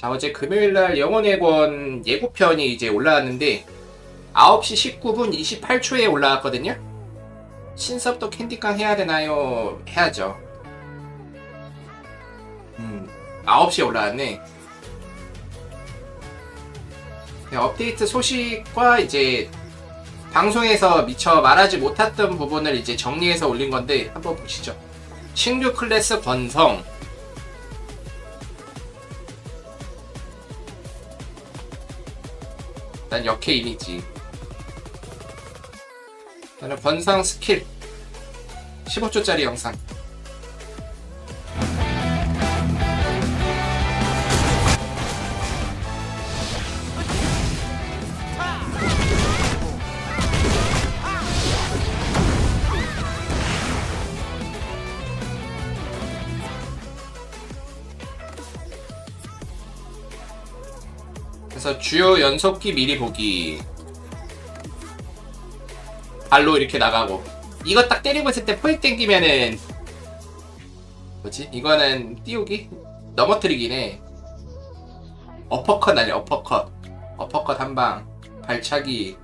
자 어제 금요일날 영혼의 권 예고편이 이제 올라왔는데 9시 19분 28초에 올라왔거든요. 신섭도 캔디깡 해야 되나요? 해야죠. 음 9시에 올라왔네. 네, 업데이트 소식과 이제 방송에서 미처 말하지 못했던 부분을 이제 정리해서 올린 건데 한번 보시죠. 신규 클래스 권성 난 역해 이미지. 나는 권상 스킬. 15초짜리 영상 그래서 주요 연속기 미리 보기 발로 이렇게 나가고 이거 딱 때리고 있을 때 포획 땡기면은 뭐지? 이거는 띄우기? 넘어뜨리기네 어퍼컷 아니야 어퍼컷 어퍼컷 한방 발차기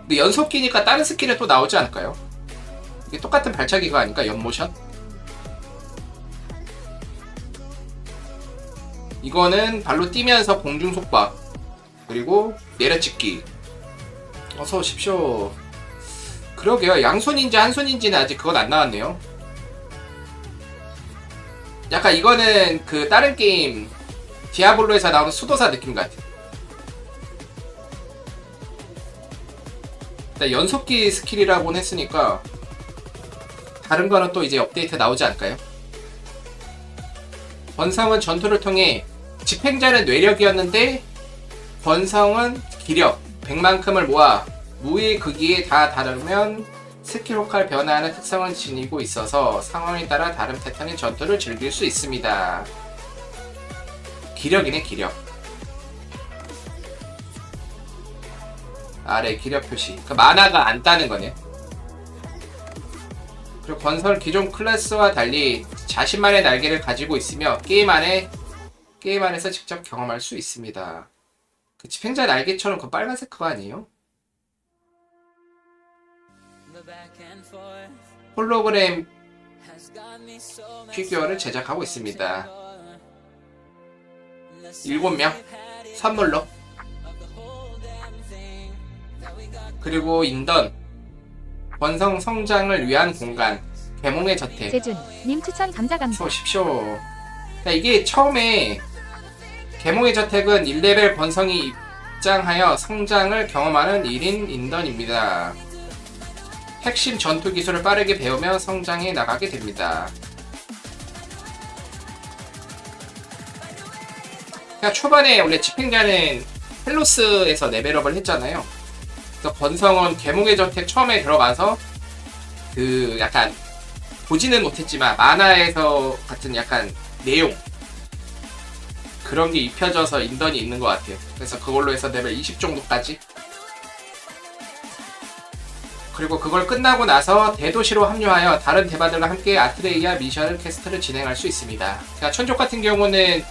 근데 연속기니까 다른 스킬은 또 나오지 않을까요? 이게 똑같은 발차기가 아닐까 연모션? 이거는 발로 뛰면서 공중 속박 그리고 내려찍기. 어서 오십시오. 그러게요. 양손인지 한손인지는 아직 그건 안 나왔네요. 약간 이거는 그 다른 게임 디아블로에서 나오는 수도사 느낌 같아. 일단 연속기 스킬이라고는 했으니까 다른 거는 또 이제 업데이트 나오지 않을까요? 권성은 전투를 통해 집행자는 뇌력이었는데 권성은 기력 100만큼을 모아 무의 극기에 다 다르면 스킬 효과를 변화하는 특성을 지니고 있어서 상황에 따라 다른 패턴의 전투를 즐길 수 있습니다. 기력이네 기력. 아래 기력 표시. 그 만화가 안 따는 거네. 그리고 건설 기존 클래스와 달리 자신만의 날개를 가지고 있으며 게임 안에 게임 안에서 직접 경험할 수 있습니다. 그 집행자 날개처럼 그 빨간색 그거 아니에요? 홀로그램 피규어를 제작하고 있습니다. 7명 선물로 그리고 인던 원성 성장을 위한 공간 개몽의 저택 재준 님 추천 감자 감자 보십시오. 그러니까 이게 처음에 개몽의 저택은 1레벨 번성이 입장하여 성장을 경험하는 1인 인던입니다. 핵심 전투 기술을 빠르게 배우며 성장해 나가게 됩니다. 그러니까 초반에 원래 집행자는 헬로스에서 레벨업을 했잖아요. 그래서 번성은 개몽의 저택 처음에 들어가서 그 약간 보지는 못했지만 만화에서 같은 약간 내용 그런 게 입혀져서 인던이 있는 것 같아요. 그래서 그걸로 해서 레벨 20 정도까지 그리고 그걸 끝나고 나서 대도시로 합류하여 다른 대바들과 함께 아트레이아 미션을 퀘스트를 진행할 수 있습니다. 자, 천족 같은 경우는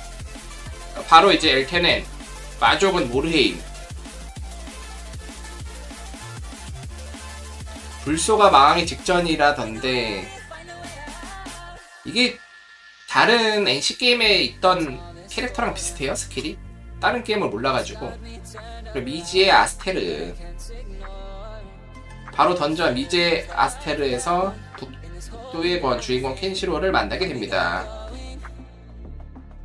바로 이제 엘테넨, 마족은 모르헤임, 불소가 망하기 직전이라던데 이게 다른 NC 게임에 있던 캐릭터랑 비슷해요 스킬이 다른 게임을 몰라가지고 그리고 미지의 아스테르 바로 던전 미제 아스테르에서 북도의 권 주인공 켄시로를 만나게 됩니다.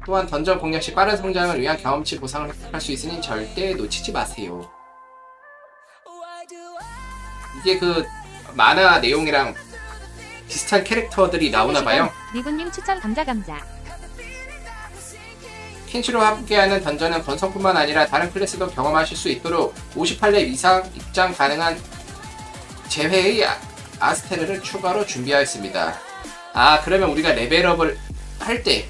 또한 던전 공략 시 빠른 성장을 위한 경험치 보상을 획득할 수 있으니 절대 놓치지 마세요. 이게 그 만화 내용이랑 비슷한 캐릭터들이 나오나 봐요. 리군님 추천 감자 감자 켄시로와 함께하는 던전은 건성뿐만 아니라 다른 클래스도 경험하실 수 있도록 58렙 이상 입장 가능한 제외의 아- 아스테르를 추가로 준비하였습니다. 아 그러면 우리가 레벨업을 할 때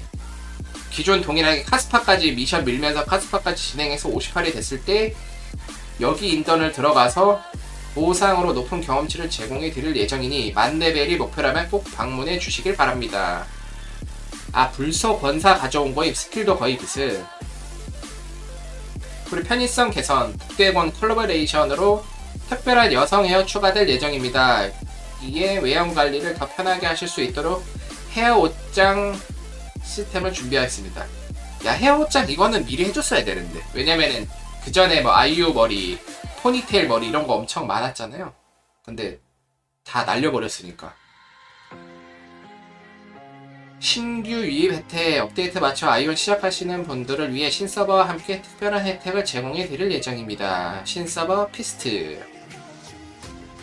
기존 동일하게 카스파까지 미션 밀면서 카스파까지 진행해서 58이 됐을 때 여기 인턴을 들어가서 보상으로 높은 경험치를 제공해 드릴 예정이니 만 레벨이 목표라면 꼭 방문해 주시길 바랍니다. 아 불소 권사 가져온 거임 스킬도 거의 비슷 그리고 편의성 개선, 국대권 콜라보레이션으로 특별한 여성 헤어 추가될 예정입니다. 이에 외형 관리를 더 편하게 하실 수 있도록 헤어 옷장 시스템을 준비하였습니다. 야 헤어 옷장 이거는 미리 해줬어야 되는데 왜냐면은 그 전에 뭐 아이유 머리, 포니테일 머리 이런 거 엄청 많았잖아요. 근데 다 날려버렸으니까. 신규 유입 혜택 업데이트 맞춰 아이온 시작하시는 분들을 위해 신서버와 함께 특별한 혜택을 제공해 드릴 예정입니다. 신서버 피스트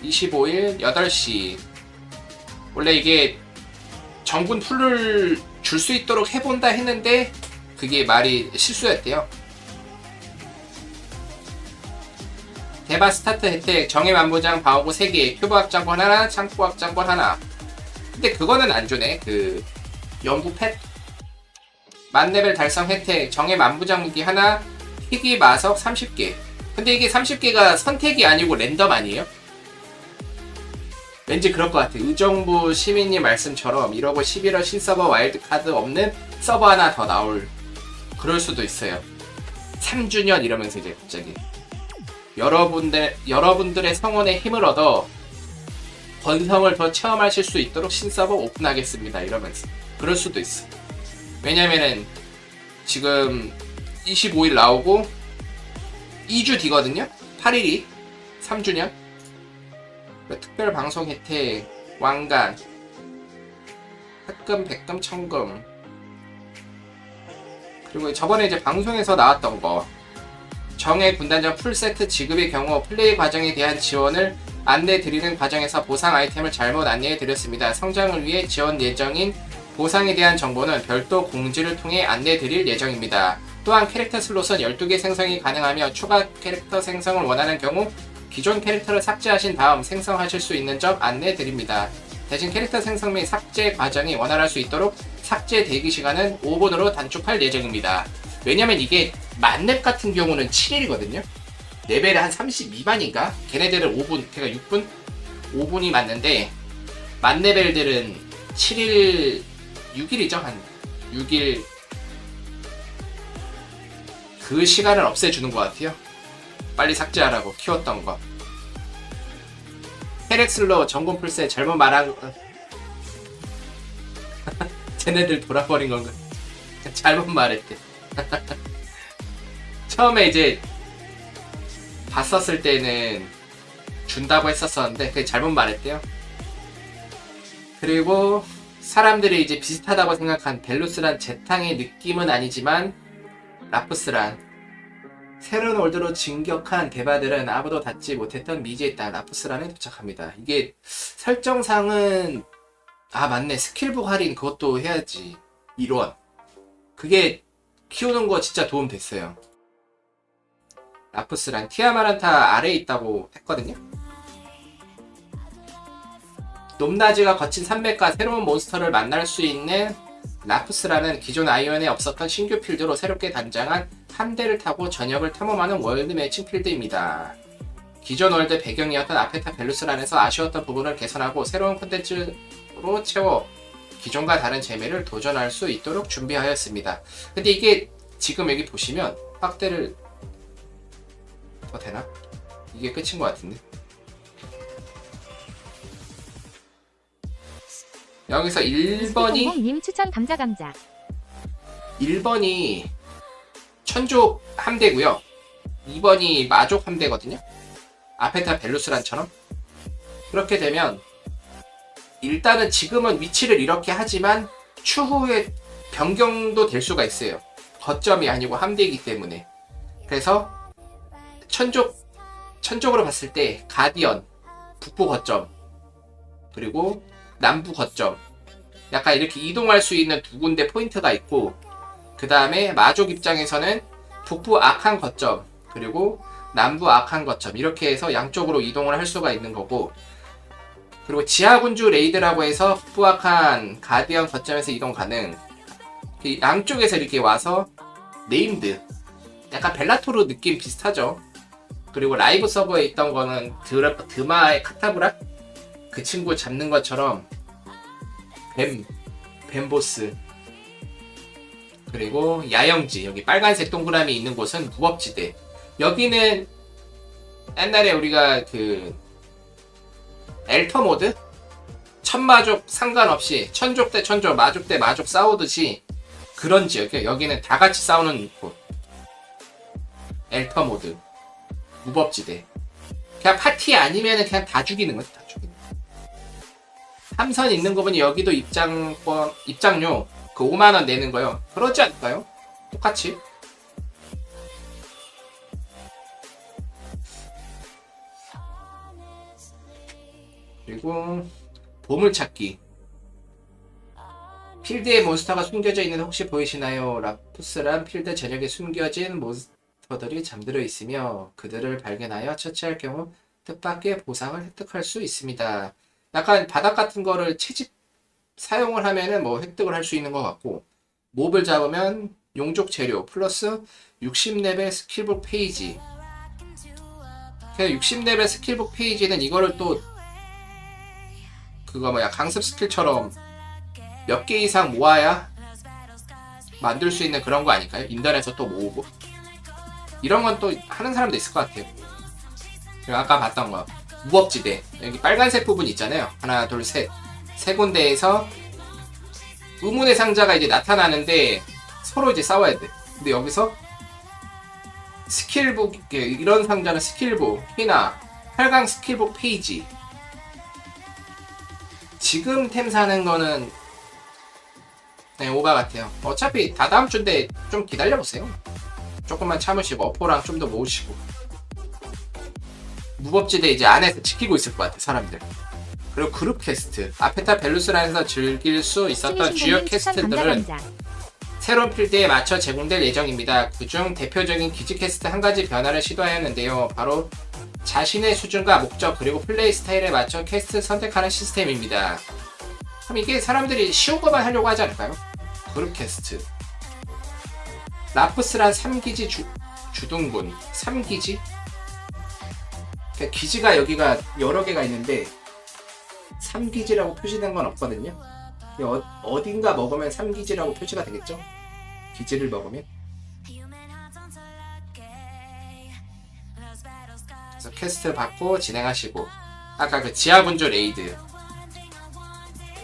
25일 8시 원래 이게 정군 풀을 줄 수 있도록 해본다 했는데 그게 말이 실수였대요. 대바 스타트 혜택 정의 만부장 바오구 3개 큐브 확장권 하나 창고 확장권 하나 근데 그거는 안 주네 그 연구 펫. 만레벨 달성 혜택 정의 만부장 무기 하나 희귀 마석 30개. 근데 이게 30개가 선택이 아니고 랜덤 아니에요? 왠지 그럴 것 같아 의정부 시민님 말씀처럼 이러고 11월 신서버 와일드카드 없는 서버 하나 더 나올 그럴 수도 있어요. 3주년 이러면서 이제 갑자기. 여러분들 여러분들의 성원에 힘을 얻어 번성을 더 체험하실 수 있도록 신서버 오픈하겠습니다. 이러면서 그럴 수도 있어. 왜냐면은 지금 25일 나오고 2주 뒤거든요. 8일이 3주년. 특별 방송 혜택 왕관 흑금, 백금, 청금 그리고 저번에 이제 방송에서 나왔던 거 정의 군단장 풀세트 지급의 경우 플레이 과정에 대한 지원을 안내 드리는 과정에서 보상 아이템을 잘못 안내해 드렸습니다. 성장을 위해 지원 예정인 보상에 대한 정보는 별도 공지를 통해 안내 드릴 예정입니다. 또한 캐릭터 슬롯은 12개 생성이 가능하며 추가 캐릭터 생성을 원하는 경우 기존 캐릭터를 삭제하신 다음 생성하실 수 있는 점 안내 드립니다. 대신 캐릭터 생성 및 삭제 과정이 원활할 수 있도록 삭제 대기 시간은 5분으로 단축할 예정입니다. 왜냐면 이게 만렙 같은 경우는 7일이거든요. 레벨이 한 32반인가? 걔네들은 5분, 걔가 6분? 5분이 맞는데 만 레벨들은 7일, 6일이죠. 한 6일 그 시간을 없애주는 것 같아요. 빨리 삭제하라고 키웠던 거. 헤렉슬로 전공 풀세 잘못 말한 쟤네들 돌아버린 건가? 잘못 말했대. 처음에 이제 봤었을 때는 준다고 했었었는데 그게 잘못 말했대요. 그리고 사람들이 이제 비슷하다고 생각한 벨루스란 재탕의 느낌은 아니지만 라푸스란 새로운 월드로 진격한 대바들은 아무도 닿지 못했던 미지의 땅 라푸스란에 도착합니다. 이게 설정상은 아 맞네 스킬북 할인 그것도 해야지 1원 그게 키우는 거 진짜 도움 됐어요. 라푸스란 티아마란타 아래에 있다고 했거든요. 높낮이가 거친 산맥과 새로운 몬스터를 만날 수 있는 라푸스라는 기존 아이언에 없었던 신규 필드로 새롭게 단장한 함대를 타고 전역을 탐험하는 월드 매칭 필드입니다. 기존 월드 배경이었던 아페타 벨루스란에서 아쉬웠던 부분을 개선하고 새로운 콘텐츠로 채워 기존과 다른 재미를 도전할 수 있도록 준비하였습니다. 근데 이게 지금 여기 보시면 확대를 더 되나? 이게 끝인 것 같은데. 여기서 1번이 님 추천 감자 감자. 1번이 천족 함대고요. 2번이 마족 함대거든요. 아페타 벨루스란처럼. 그렇게 되면 일단은 지금은 위치를 이렇게 하지만 추후에 변경도 될 수가 있어요. 거점이 아니고 함대이기 때문에. 그래서 천족 천족으로 봤을 때 가디언 북부 거점 그리고 남부 거점. 약간 이렇게 이동할 수 있는 두 군데 포인트가 있고 그 다음에 마족 입장에서는 북부 악한 거점 그리고 남부 악한 거점. 이렇게 해서 양쪽으로 이동을 할 수가 있는 거고 그리고 지하군주 레이드라고 해서 북부 악한 가디언 거점에서 이동 가능. 이 양쪽에서 이렇게 와서 네임드. 약간 벨라토르 느낌 비슷하죠 그리고 라이브 서버에 있던 거는 드라, 드마의 카타브라 그 친구 잡는 것처럼 뱀, 뱀보스 그리고 야영지 여기 빨간색 동그라미 있는 곳은 무법지대 여기는 옛날에 우리가 그 엘터 모드 천마족 상관없이 천족 대 천족, 마족 대 마족 싸우듯이 그런 지역이에요. 여기는 다 같이 싸우는 곳. 엘터 모드. 무법지대. 그냥 파티 아니면은 그냥 다 죽이는 거지, 다 죽이는 거. 삼선 있는 거 보니 여기도 입장권, 입장료 그 5만원 내는 거요. 그러지 않을까요? 똑같이. 그리고 보물찾기. 필드에 몬스터가 숨겨져 있는 혹시 보이시나요? 라푸스란 필드 전역에 숨겨진 몬스터 들이 잠들어 있으며 그들을 발견하여 처치할 경우 뜻밖의 보상을 획득할 수 있습니다. 약간 바닥 같은 거를 채집 사용을 하면은 뭐 획득을 할 수 있는 것 같고 몹을 잡으면 용족 재료 플러스 60레벨 스킬북 페이지 그 60레벨 스킬북 페이지는 이거를 또 그거 뭐야 강습 스킬처럼 몇 개 이상 모아야 만들 수 있는 그런 거 아닐까요? 인터넷에서 또 모으고 이런 건 또 하는 사람도 있을 것 같아요. 그리고 아까 봤던 거 무법지대 여기 빨간색 부분 있잖아요. 하나 둘셋세 군데에서 의문의 상자가 이제 나타나는데 서로 이제 싸워야 돼. 근데 여기서 스킬북 이렇게 이런 상자는 스킬북 희나 8강 스킬북 페이지 지금 템 사는 거는 네, 오바 같아요. 어차피 다 다음 주인데 좀 기다려보세요. 조금만 참으시고 어포랑 좀 더 모으시고 무법지대 이제 안에서 지키고 있을 것 같아 사람들. 그리고 그룹 퀘스트 아페타 벨루스란에서 즐길 수 있었던 주요 퀘스트들은. 새로운 필드에 맞춰 제공될 예정입니다. 그중 대표적인 기지 퀘스트 한 가지 변화를 시도하였는데요. 바로 자신의 수준과 목적 그리고 플레이 스타일에 맞춰 퀘스트 선택하는 시스템입니다. 그럼 이게 사람들이 쉬운 것만 하려고 하지 않을까요? 그룹 퀘스트 라프스란 3기지 주, 주둔군 3기지? 그러니까 기지가 여기가 여러 개가 있는데 3기지라고 표시된 건 없거든요. 어, 어딘가 먹으면 3기지라고 표시가 되겠죠? 기지를 먹으면 그래서 퀘스트 받고 진행하시고 아까 그 지하군주 레이드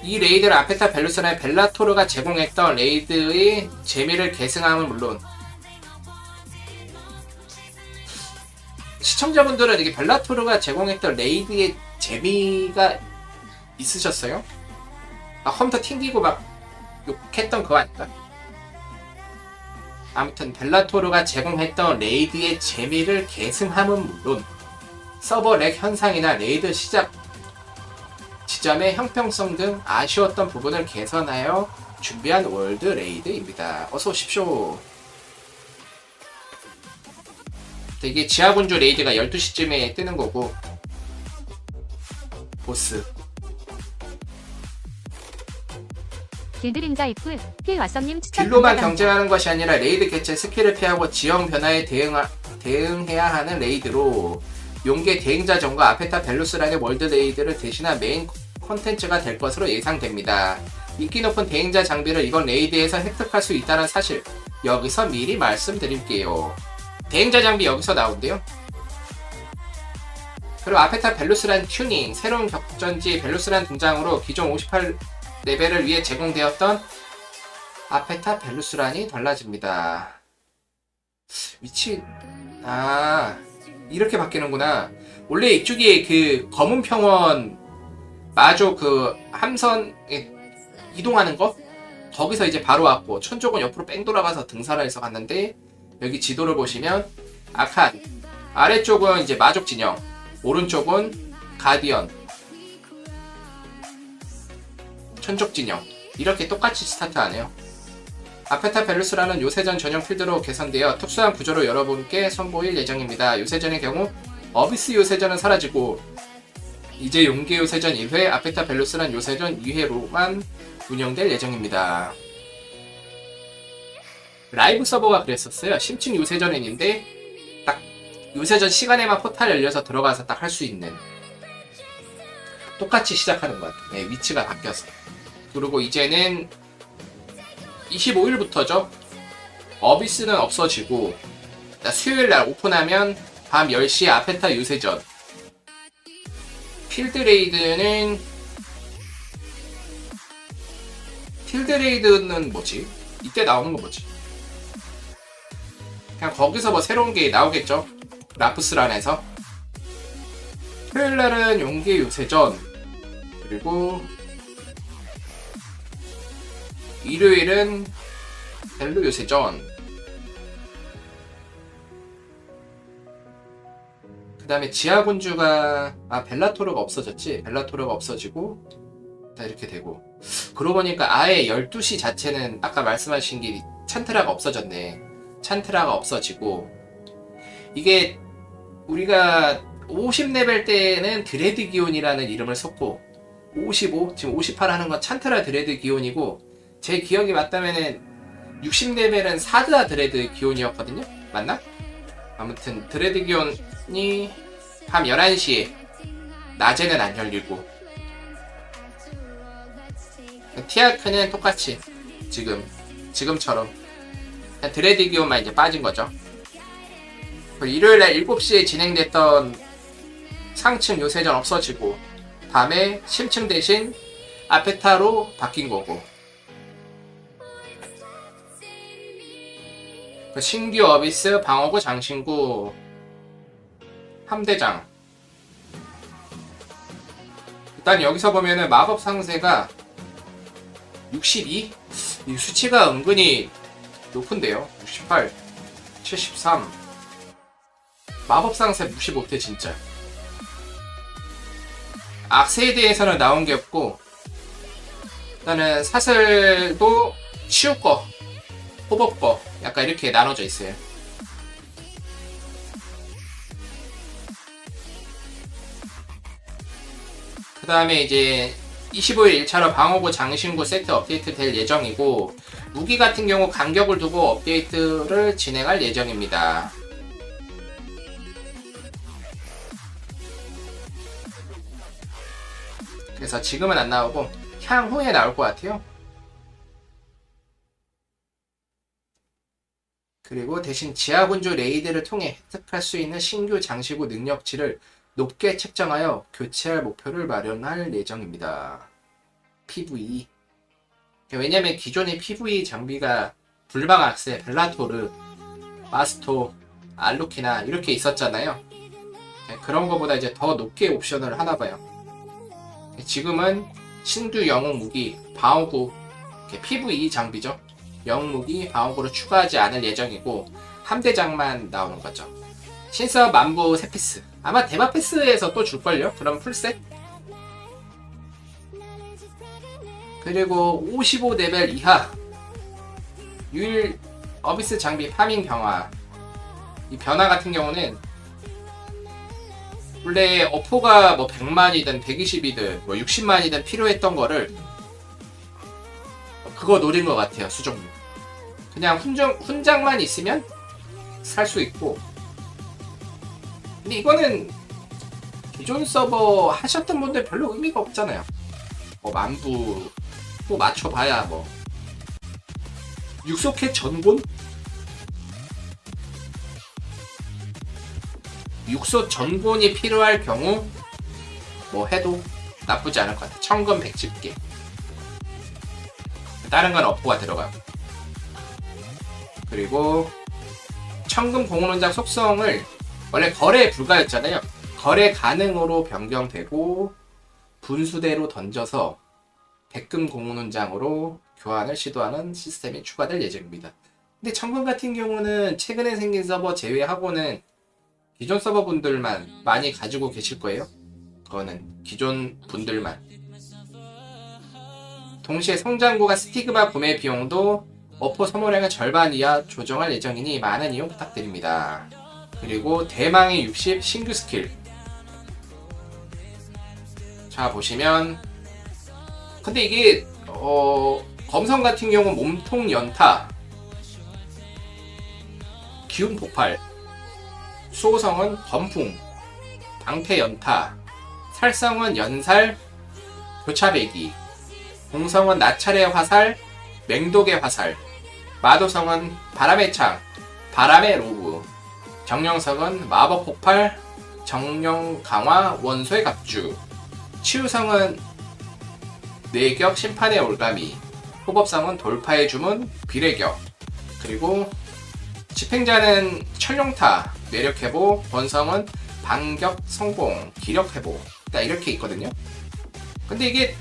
이 레이드를 아페타 벨루스나의 벨라토르가 제공했던 레이드의 재미를 계승함은 물론 시청자분들은 이게 벨라토르가 제공했던 레이드의 재미가 있으셨어요? 막 컴퓨터 튕기고 막 욕했던 그거 아닐까? 아무튼 벨라토르가 제공했던 레이드의 재미를 계승함은 물론 서버 렉 현상이나 레이드 시작 지점의 형평성 등 아쉬웠던 부분을 개선하여 준비한 월드 레이드입니다. 어서 오십시오. 이게 지하군주 레이드가 12시쯤에 뜨는 거고 보스 길드림자 입구 필 왓썸님 추천 딜로만. 경쟁하는 것이 아니라 레이드 개체 스킬을 피하고 지형 변화에 대응하, 대응해야 하는 레이드로 용계 대행자 전과 아페타 벨루스란의 월드 레이드를 대신한 메인 콘텐츠가 될 것으로 예상됩니다. 인기 높은 대행자 장비를 이번 레이드에서 획득할 수 있다는 사실 여기서 미리 말씀드릴게요. 대행자 장비 여기서 나온대요. 그리고 아페타 벨루스란 튜닝 새로운 격전지 벨루스란 등장으로 기존 58 레벨을 위해 제공되었던 아페타 벨루스란이 달라집니다. 위치 아 이렇게 바뀌는구나. 원래 이쪽에 그 검은 평원 마조 그 함선에 이동하는 거 거기서 이제 바로 왔고 천쪽은 옆으로 뺑 돌아가서 등산을 해서 갔는데 여기 지도를 보시면 아칸 아래쪽은 이제 마족 진영 오른쪽은 가디언 천적 진영 이렇게 똑같이 스타트하네요. 아페타 벨루스라는 요새전 전용 필드로 개선되어 특수한 구조로 여러분께 선보일 예정입니다. 요새전의 경우 어비스 요새전은 사라지고 이제 용계 요새전 1회, 아페타 벨루스란 요새전 2회로만 운영될 예정입니다. 라이브 서버가 그랬었어요. 심층 요새전인데 딱 요새전 시간에만 포탈 열려서 들어가서 딱 할 수 있는 똑같이 시작하는 것 같아요. 네, 위치가 바뀌어서. 그리고 이제는 25일부터죠. 어비스는 없어지고 자, 수요일 날 오픈하면 밤 10시 아페타 유세전. 필드레이드는 필드레이드는 뭐지? 이때 나오는 거 뭐지? 그냥 거기서 뭐 새로운 게 나오겠죠? 라프스란에서 토요일 날은 용기 요새전 그리고 일요일은 벨로 요새전 그 다음에 지하군주가 아 벨라토르가 없어졌지? 벨라토르가 없어지고 다 이렇게 되고. 그러고 보니까 아예 12시 자체는 아까 말씀하신 게 찬트라가 없어졌네. 찬트라가 없어지고. 이게 우리가 50레벨 때는 드레드 기온이라는 이름을 썼고 55 지금 58 하는 건 찬트라 드레드 기온이고 제 기억이 맞다면은 60레벨은 사드아 드레드 기온이었거든요? 맞나? 아무튼 드레드 기온이 밤 11시에 낮에는 안 열리고. 티아크는 똑같이 지금 지금처럼 그냥 드레드 기온만 이제 빠진 거죠. 그리고 일요일 날 7시에 진행됐던 상층 요새전 없어지고 밤에 심층 대신 아페타로 바뀐 거고 신규 어비스 방어구 장신구 함대장. 일단 여기서 보면은 마법 상세가 62? 이? 수치가 은근히 높은데요. 68 73 마법 상세 무시 못해 진짜. 악세에 대해서는 나온 게 없고 일단은 사슬도 치우 거 호법 거 약간 이렇게 나눠져 있어요 그 다음에 이제 25일 1차로 방어구 장신구 세트 업데이트 될 예정이고 무기 같은 경우 간격을 두고 업데이트를 진행할 예정입니다. 그래서 지금은 안 나오고 향후에 나올 것 같아요. 그리고 대신 지하군주 레이드를 통해 획득할 수 있는 신규 장시구 능력치를 높게 책정하여 교체할 목표를 마련할 예정입니다. PVE. 왜냐면 기존의 PVE 장비가 불방 악세, 벨라토르, 마스토, 알루키나 이렇게 있었잖아요. 네, 그런 거보다 이제 더 높게 옵션을 하나 봐요. 지금은 신규 영웅 무기, 이렇게 PVE 장비죠. 영웅 무기, 방어구를 추가하지 않을 예정이고 함대장만 나오는 거죠. 신서 만부 세피스. 아마 대마 패스에서 또 줄걸요? 그럼 풀셋? 그리고 55레벨 이하 유일 어비스 장비 파밍 경화 이 변화 같은 경우는 원래 어포가 뭐 100만이든 120이든 뭐 60만이든 필요했던 거를 그거 노린 것 같아요 수정료 그냥 훈장, 훈장만 있으면 살 수 있고 근데 이거는 기존 서버 하셨던 분들 별로 의미가 없잖아요 뭐 만부 뭐 맞춰봐야 뭐 육속해 전곤? 육소 전곤이 필요할 경우 뭐 해도 나쁘지 않을 것 같아. 청금 110개. 다른 건 업보가 들어가고. 그리고 청금 공원원장 속성을 원래 거래 불가였잖아요. 거래 가능으로 변경되고 분수대로 던져서 백금 공원원장으로 교환을 시도하는 시스템이 추가될 예정입니다. 근데 청금 같은 경우는 최근에 생긴 서버 제외하고는 기존 서버 분들만 많이 가지고 계실 거예요. 그거는 기존 분들만. 동시에 성장구가 스티그마 구매 비용도 어포 소모량의 절반 이하 조정할 예정이니 많은 이용 부탁드립니다. 그리고 대망의 60 신규 스킬. 자 보시면 근데 이게 어 검성 같은 경우 몸통 연타 기운 폭발 수호성은 범풍 방패 연타 살성은 연살 교차배기 공성은 나찰의 화살 맹독의 화살 마도성은 바람의 창 바람의 로브 정령석은 마법 폭발, 정령 강화, 원소의 갑주. 치유성은 뇌격 심판의 올가미. 호법성은 돌파의 주문, 비례격. 그리고 집행자는 철룡타, 매력 회복, 권성은 반격 성공, 기력 회복. 그러니까 이렇게 있거든요. 근데 이게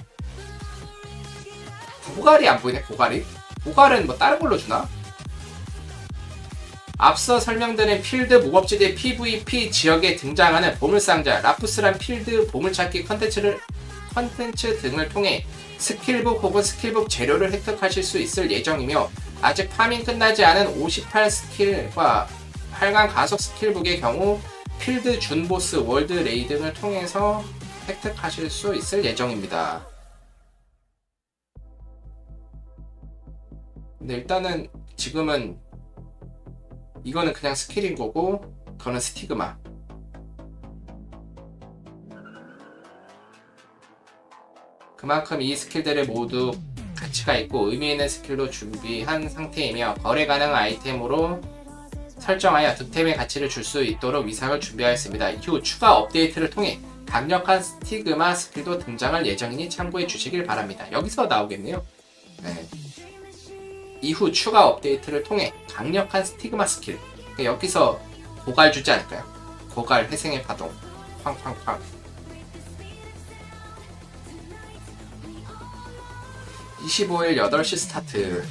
고갈이 안 보이네, 고갈이. 고갈은 뭐 다른 걸로 주나? 앞서 설명드린 필드 무법지대 PVP 지역에 등장하는 보물상자, 라푸스란 필드 보물찾기 컨텐츠를 컨텐츠 등을 통해 스킬북 혹은 스킬북 재료를 획득하실 수 있을 예정이며 아직 파밍 끝나지 않은 58 스킬과 8강 가속 스킬북의 경우 필드 준보스 월드 레이 등을 통해서 획득하실 수 있을 예정입니다. 근데 일단은 지금은 이거는 그냥 스킬인 거고 그거는 스티그마 그만큼 이 스킬들을 모두 가치가 있고 의미 있는 스킬로 준비한 상태이며 거래 가능 아이템으로 설정하여 득템의 가치를 줄 수 있도록 위상을 준비하였습니다. 이후 추가 업데이트를 통해 강력한 스티그마 스킬도 등장할 예정이니 참고해 주시길 바랍니다. 여기서 나오겠네요. 네. 이후 추가 업데이트를 통해 강력한 스티그마 스킬 그러니까 여기서 고갈 주지 않을까요? 고갈 회생의 파동 쾅쾅쾅. 25일 8시 스타트.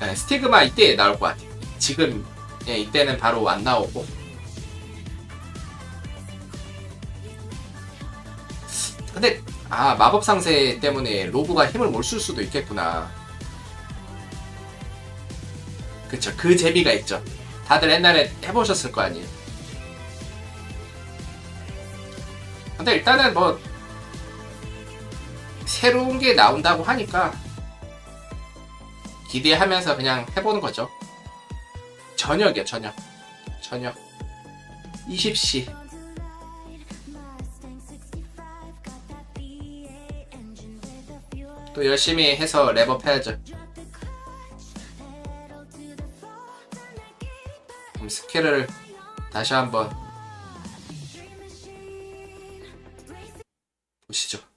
네, 스티그마 이때 나올 것 같아요. 지금 예, 이때는 바로 안 나오고. 근데 아 마법 상세 때문에 로브가 힘을 못 쓸 수도 있겠구나. 그쵸 그 재미가 있죠. 다들 옛날에 해보셨을 거 아니에요. 근데 일단은 뭐 새로운 게 나온다고 하니까 기대하면서 그냥 해보는 거죠. 저녁이요 저녁 저녁 20시 또 열심히 해서 랩업 해야죠. 그럼 스킬을 다시 한번 보시죠.